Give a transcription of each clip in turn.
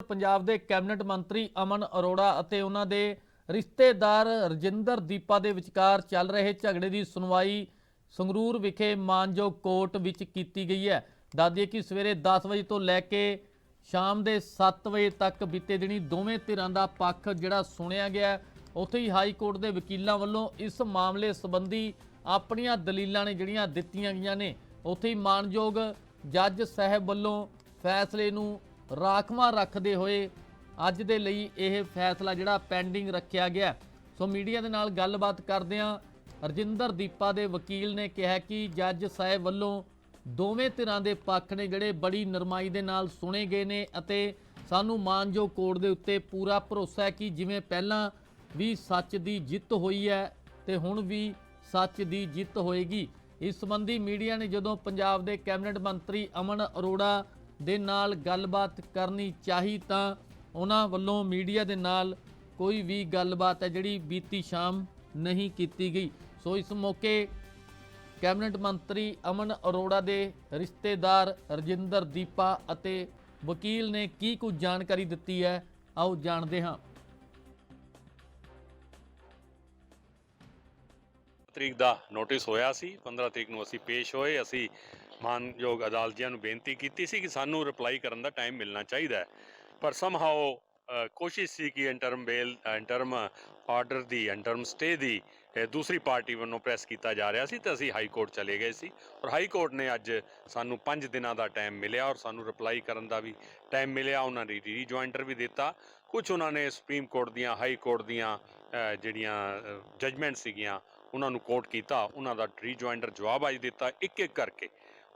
ਪੰਜਾਬ ਦੇ ਕੈਬਨਿਟ ਮੰਤਰੀ ਅਮਨ ਅਰੋੜਾ ਅਤੇ ਉਹਨਾਂ ਦੇ ਰਿਸ਼ਤੇਦਾਰ ਰਜਿੰਦਰ ਦੀਪਾ ਦੇ ਵਿਚਕਾਰ ਚੱਲ ਰਹੇ ਝਗੜੇ ਦੀ ਸੁਣਵਾਈ ਸੰਗਰੂਰ ਵਿਖੇ ਮਾਨਜੋ ਕੋਰਟ ਵਿੱਚ ਕੀਤੀ ਗਈ ਹੈ। ਦੱਸਦੀਏ ਕਿ ਸਵੇਰੇ 10 ਵਜੇ ਤੋਂ ਲੈ ਕੇ ਸ਼ਾਮ ਦੇ 7 ਵਜੇ ਤੱਕ ਬੀਤੇ ਦਿਨੀ ਦੋਵੇਂ ਧਿਰਾਂ ਦਾ ਪੱਖ ਜਿਹੜਾ ਸੁਣਿਆ ਗਿਆ ਉੱਥੇ ਹੀ ਹਾਈ ਕੋਰਟ ਦੇ ਵਕੀਲਾਂ ਵੱਲੋਂ ਇਸ ਮਾਮਲੇ ਸੰਬੰਧੀ ਆਪਣੀਆਂ ਦਲੀਲਾਂ ਨੇ ਜਿਹੜੀਆਂ ਦਿੱਤੀਆਂ ਗਈਆਂ ਨੇ, ਉੱਥੇ ਹੀ ਮਾਨਯੋਗ ਜੱਜ ਸਾਹਿਬ ਵੱਲੋਂ ਫੈਸਲੇ ਨੂੰ ਰਾਖਵਾਂ ਰੱਖਦੇ ਹੋਏ ਅੱਜ ਦੇ ਲਈ ਇਹ ਫੈਸਲਾ ਜਿਹੜਾ ਪੈਂਡਿੰਗ ਰੱਖਿਆ ਗਿਆ। ਸੋ ਮੀਡੀਆ ਦੇ ਨਾਲ ਗੱਲਬਾਤ ਕਰਦਿਆਂ ਰਜਿੰਦਰ ਦੀਪਾ ਦੇ ਵਕੀਲ ਨੇ ਕਿਹਾ ਕਿ ਜੱਜ ਸਾਹਿਬ ਵੱਲੋਂ ਦੋਵੇਂ ਧਿਰਾਂ ਦੇ ਪੱਖ ਨੇ ਜਿਹੜੇ ਬੜੀ ਨਰਮਾਈ ਦੇ ਨਾਲ ਸੁਣੇ ਗਏ ਨੇ ਅਤੇ ਸਾਨੂੰ ਮਾਨਯੋਗ ਕੋਰਟ ਦੇ ਉੱਤੇ ਪੂਰਾ ਭਰੋਸਾ ਹੈ ਕਿ ਜਿਵੇਂ ਪਹਿਲਾਂ ਵੀ ਸੱਚ ਦੀ ਜਿੱਤ ਹੋਈ ਹੈ ਤੇ ਹੁਣ ਵੀ ਸੱਚ ਦੀ ਜਿੱਤ ਹੋਏਗੀ। ਇਸ ਸੰਬੰਧੀ ਮੀਡੀਆ ਨੇ ਜਦੋਂ ਪੰਜਾਬ ਦੇ ਕੈਬਨਿਟ ਮੰਤਰੀ ਅਮਨ ਅਰੋੜਾ ਦੇ ਨਾਲ ਗੱਲਬਾਤ ਕਰਨੀ ਚਾਹੀ ਤਾਂ ਉਹਨਾਂ ਵੱਲੋਂ ਮੀਡੀਆ ਦੇ ਨਾਲ ਕੋਈ ਵੀ ਗੱਲਬਾਤ ਹੈ ਜਿਹੜੀ ਬੀਤੀ ਸ਼ਾਮ ਨਹੀਂ ਕੀਤੀ ਗਈ। ਸੋ ਇਸ ਮੌਕੇ ਕੈਬਨਿਟ ਮੰਤਰੀ ਅਮਨ ਅਰੋੜਾ ਦੇ ਰਿਸ਼ਤੇਦਾਰ ਰਜਿੰਦਰ ਦੀਪਾ ਅਤੇ ਵਕੀਲ ਨੇ ਕੀ ਕੁਝ ਜਾਣਕਾਰੀ ਦਿੱਤੀ ਹੈ, ਆਓ ਜਾਣਦੇ ਹਾਂ। ਤਰੀਕ ਦਾ ਨੋਟਿਸ ਹੋਇਆ ਸੀ 15 ਤਰੀਕ ਨੂੰ ਅਸੀਂ ਪੇਸ਼ ਹੋਏ, ਅਸੀਂ ਮਾਨਯੋਗ ਅਦਾਲਤੀਆਂ ਨੂੰ ਬੇਨਤੀ ਕੀਤੀ ਸੀ ਕਿ ਸਾਨੂੰ ਰਿਪਲਾਈ ਕਰਨ ਦਾ ਟਾਈਮ ਮਿਲਣਾ ਚਾਹੀਦਾ ਹੈ। ਪਰ ਸਮਹਾਓ ਕੋਸ਼ਿਸ਼ ਸੀ ਕਿ ਇੰਟਰਮ ਬੇਲ ਇੰਟਰਮ ਆਰਡਰ ਦੀ ਇੰਟਰਮ ਸਟੇ ਦੀ ਦੂਸਰੀ ਪਾਰਟੀ ਵੱਲੋਂ ਪ੍ਰੈਸ ਕੀਤਾ ਜਾ ਰਿਹਾ ਸੀ ਤੇ ਅਸੀਂ ਹਾਈ ਕੋਰਟ ਚਲੇ ਗਏ ਸੀ। ਔਰ ਹਾਈ ਕੋਰਟ ਨੇ ਅੱਜ ਸਾਨੂੰ 5 ਦਿਨਾਂ ਦਾ ਟਾਈਮ ਮਿਲਿਆ ਔਰ ਸਾਨੂੰ ਰਿਪਲਾਈ ਕਰਨ ਦਾ ਵੀ ਟਾਈਮ ਮਿਲਿਆ। ਉਹਨਾਂ ਨੇ ਰੀਜੁਆਇੰਟਰ ਵੀ ਦਿੱਤਾ। ਕੁਝ ਉਹਨਾਂ ਨੇ ਸੁਪਰੀਮ ਕੋਰਟ ਦੀਆਂ ਹਾਈ ਕੋਰਟ ਦੀਆਂ ਜਿਹੜੀਆਂ ਜਜਮੈਂਟ ਸੀਗੀਆਂ ਉਹਨਾਂ ਨੂੰ ਕੋਟ ਕੀਤਾ, ਉਹਨਾਂ ਦਾ ਰੀਜੁਆਇੰਟਰ ਜਵਾਬ ਅੱਜ ਦਿੱਤਾ ਇੱਕ ਇੱਕ ਕਰਕੇ।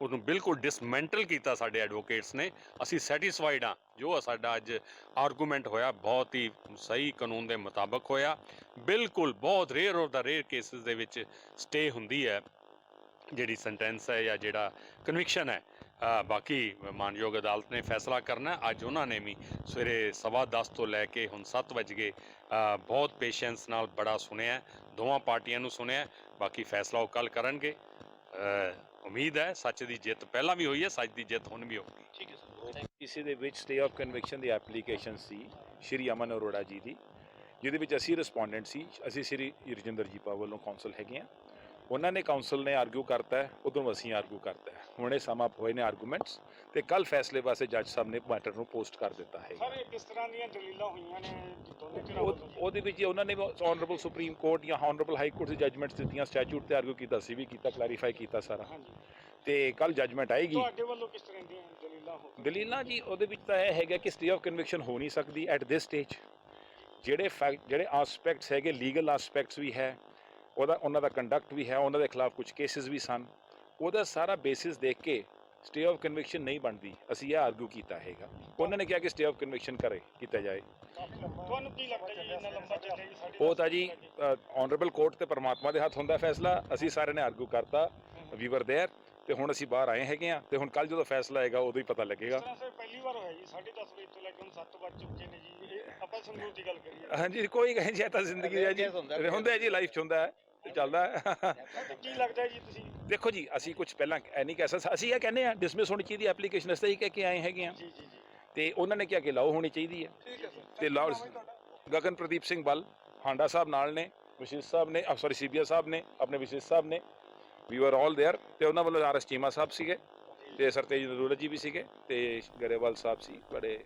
ਉਹਨੂੰ ਬਿਲਕੁਲ ਡਿਸਮੈਂਟਲ ਕੀਤਾ ਸਾਡੇ ਐਡਵੋਕੇਟਸ ਨੇ। ਅਸੀਂ ਸੈਟੀਸਫਾਈਡ ਹਾਂ। ਜੋ ਸਾਡਾ ਅੱਜ ਆਰਗੂਮੈਂਟ ਹੋਇਆ, ਬਹੁਤ ਹੀ ਸਹੀ ਕਾਨੂੰਨ ਦੇ ਮੁਤਾਬਕ ਹੋਇਆ। ਬਿਲਕੁਲ ਬਹੁਤ ਰੇਅਰ ਔਰ ਦਾ ਰੇਅਰ ਕੇਸਿਸ ਦੇ ਵਿੱਚ ਸਟੇ ਹੁੰਦੀ ਹੈ। ਜਿਹੜੀ ਸੈਂਟੈਂਸ ਹੈ ਜਾਂ ਜਿਹੜਾ ਕਨਵਿਕਸ਼ਨ ਹੈ। ਬਾਕੀ ਮਾਨਯੋਗ ਅਦਾਲਤ ਨੇ ਫੈਸਲਾ ਕਰਨਾ ਅੱਜ ਉਹਨਾਂ ਨੇ ਵੀ ਸਵੇਰੇ ਸਵਾ ਦਸ ਤੋਂ ਲੈ ਕੇ ਹੁਣ 7 ਵਜ ਗਏ। ਬਹੁਤ ਪੇਸ਼ੈਂਸ ਨਾਲ ਬੜਾ ਸੁਣਿਆ ਦੋਵਾਂ ਪਾਰਟੀਆਂ ਨੂੰ ਸੁਣਿਆ, ਬਾਕੀ ਫੈਸਲਾ ਉਹ ਕੱਲ ਕਰਨਗੇ। ਉਮੀਦ ਹੈ ਸੱਚ ਦੀ ਜਿੱਤ ਪਹਿਲਾਂ ਵੀ ਹੋਈ ਹੈ, ਸੱਚ ਦੀ ਜਿੱਤ ਹੁਣ ਵੀ ਹੋਊਗੀ। ਠੀਕ ਹੈ ਸਰ ਕਿਸੇ ਦੇ ਵਿੱਚ ਸਟੇ ਆਫ ਕਨਵੈਕਸ਼ਨ ਦੀ ਐਪਲੀਕੇਸ਼ਨ ਸੀ ਸ਼੍ਰੀ ਅਮਨ ਅਰੋੜਾ ਜੀ ਦੀ, ਜਿਹਦੇ ਵਿੱਚ ਅਸੀਂ ਰਿਸਪੋਂਡੈਂਟ ਸੀ। ਅਸੀਂ ਸ਼੍ਰੀ ਰਜਿੰਦਰ ਜੀਪਾ ਵੱਲੋਂ ਕੌਂਸਲ ਹੈਗੇ ਆ ਉਹਨਾਂ ਨੇ ਕਾਉਂਸਲ ਨੇ ਆਰਗੂ ਕਰਤਾ ਉਦੋਂ ਅਸੀਂ ਆਰਗੂ ਕਰਤਾ ਹੁਣੇ ਸਮ ਅਪ ਹੋਏ ਨੇ ਆਰਗੂਮੈਂਟਸ ਤੇ ਕੱਲ ਫੈਸਲੇ ਵਾਸਤੇ ਜੱਜ ਸਾਹਿਬ ਨੇ ਮੈਟਰ ਨੂੰ ਪੋਸਟ ਕਰ ਦਿੱਤਾ ਹੈ। ਸਰ ਇਹ ਕਿਸ ਤਰ੍ਹਾਂ ਦੀਆਂ ਦਲੀਲਾਂ ਹੋਈਆਂ ਨੇ? ਦੋਨੇ ਧਿਰਾਂ ਉਹਦੇ ਵਿੱਚ ਉਹਨਾਂ ਨੇ ਆਨਰੇਬਲ ਸੁਪਰੀਮ ਕੋਰਟ ਜਾਂ ਆਨਰੇਬਲ ਹਾਈ ਕੋਰਟ ਦੀ ਜਜਮੈਂਟਸ ਦਿੱਤੀਆਂ ਸਟੈਚੂਟ ਤੇ ਆਰਗੂ ਕੀਤਾ ਸੀ ਵੀ ਕੀਤਾ ਕਲੈਰੀਫਾਈ ਕੀਤਾ ਸਾਰਾ। ਤੇ ਕੱਲ ਜਜਮੈਂਟ ਆਏਗੀ। ਤੁਹਾਡੇ ਵੱਲੋਂ ਕਿਸ ਤਰ੍ਹਾਂ ਦੀਆਂ ਦਲੀਲਾਂ ਹੋ ਦਲੀਲਾਂ ਜੀ ਉਹਦੇ ਵਿੱਚ ਤਾਂ ਇਹ ਹੈਗਾ ਕਿ ਸਟੇ ਆਫ ਕਨਵਿਕਸ਼ਨ ਹੋ ਨਹੀਂ ਸਕਦੀ ਐਟ ਦਿਸ ਸਟੇਜ ਜਿਹੜੇ ਫੈਕਟ ਜਿਹੜੇ ਐਸਪੈਕਟਸ ਹੈਗੇ ਲੀਗਲ ਐਸਪੈਕਟਸ ਵੀ ਹੈ ਉਹਦਾ ਉਹਨਾਂ ਦਾ ਕੰਡਕਟ ਵੀ ਹੈ ਉਹਨਾਂ ਦੇ ਖਿਲਾਫ ਕੁਝ ਕੇਸਿਸ ਵੀ ਸਨ ਉਹਦਾ ਸਾਰਾ ਬੇਸਿਸ ਦੇਖ ਕੇ ਸਟੇ ਆਫ ਕਨਵਿਕਸ਼ਨ ਨਹੀਂ ਬਣਦੀ ਅਸੀਂ ਇਹ ਆਰਗੂ ਕੀਤਾ ਹੈਗਾ ਉਹਨਾਂ ਨੇ ਕਿਹਾ ਕਿ ਸਟੇ ਆਫ ਕਨਵਿਕਸ਼ਨ ਕਰੇ ਕੀਤਾ ਜਾਏ ਤੁਹਾਨੂੰ ਕੀ ਲੱਗਦਾ ਜੀ ਇੰਨਾ ਲੰਬਾ ਚੱਲਿਆ ਜੀ ਸਾਡੀ ਉਹ ਤਾਂ ਜੀ ਆਨਰੇਬਲ ਕੋਰਟ ਤੇ ਪਰਮਾਤਮਾ ਦੇ ਹੱਥ ਹੁੰਦਾ ਫੈਸਲਾ ਅਸੀਂ ਸਾਰਿਆਂ ਨੇ ਆਰਗੂ ਕਰਤਾ ਵੀ ਵਰ देयर ਤੇ ਹੁਣ ਅਸੀਂ ਬਾਹਰ ਆਏ ਹੈਗੇ ਆ ਤੇ ਹੁਣ ਕੱਲ ਜਦੋਂ ਫੈਸਲਾ ਆਏਗਾ ਉਦੋਂ ਹੀ ਪਤਾ ਲੱਗੇਗਾ ਇਸ ਤਰ੍ਹਾਂ ਸਰ ਪਹਿਲੀ ਵਾਰ ਹੋਇਆ ਜੀ 10:30 ਵਜੇ ਤੋਂ ਲੈ ਕੇ ਹੁਣ 7 ਵੱਜ ਚੁੱਕੇ ਨੇ ਜੀ ਇਹ ਆਪਾਂ ਸੰਗਰੂਰ ਦੀ ਗੱਲ ਕਰੀਏ ਹਾਂਜੀ ਕੋਈ ਕਹੇ ਜੀ ਇਹ ਤਾਂ ਜ਼ਿੰਦਗੀ ਹੈ ਜੀ ਹੁੰਦਾ ਹੈ ਜੀ ਲਾਈਫ ਚ ਹੁੰਦਾ ਹੈ ਤੇ ਚੱਲਦਾ ਹੈ ਸਰ ਕੀ ਲੱਗਦਾ ਜੀ ਤੁਸੀਂ ਦੇਖੋ ਜੀ ਅਸੀਂ ਕੁਝ ਪਹਿਲਾਂ ਇਹ ਨਹੀਂ ਕਹਿ ਸਕਦੇ ਅਸੀਂ ਇਹ ਕਹਿੰਦੇ ਆ ਡਿਸਮਿਸ ਹੋਣੀ ਚਾਹੀਦੀ ਐਪਲੀਕੇਸ਼ਨ ਅਸੀਂ ਹੀ ਕਹਿ ਕੇ ਆਏ ਹੈਗੇ ਆ ਜੀ ਜੀ ਜੀ ਤੇ ਉਹਨਾਂ ਨੇ ਕਿਹਾ ਕਿ ਲਾਓ ਹੋਣੀ ਚਾਹੀਦੀ ਹੈ ਠੀਕ ਹੈ ਸਰ ਤੇ ਲਾਓ ਗਗਨ ਪ੍ਰਦੀਪ ਸਿੰਘ ਬਲ ਹਾਂਡਾ ਸਾਹਿਬ ਨਾਲ ਨੇ ਵਿਸ਼ੇਸ਼ ਸਾਹਿਬ ਨੇ ਸੌਰੀ ਸੀਬੀਆ ਸਾਹਿਬ ਨੇ ਆਪਣੇ ਵਿਸ਼ੇਸ਼ ਸਾਹਿਬ ਨੇ ਵੀ ਆਰ ਆਲ देयर ਤੇ ਉਹਨਾਂ ਵੱਲੋਂ ਆਰਐਸ ਚੀਮਾ ਸਾਹਿਬ ਸੀਗੇ ਤੇ ਸਰਤੇਜ ਨਰੂਲਾ ਜੀ ਵੀ ਸੀਗੇ ਤੇ ਗਰੇਵਾਲ ਸਾਹਿਬ ਸੀ ਬੜੇ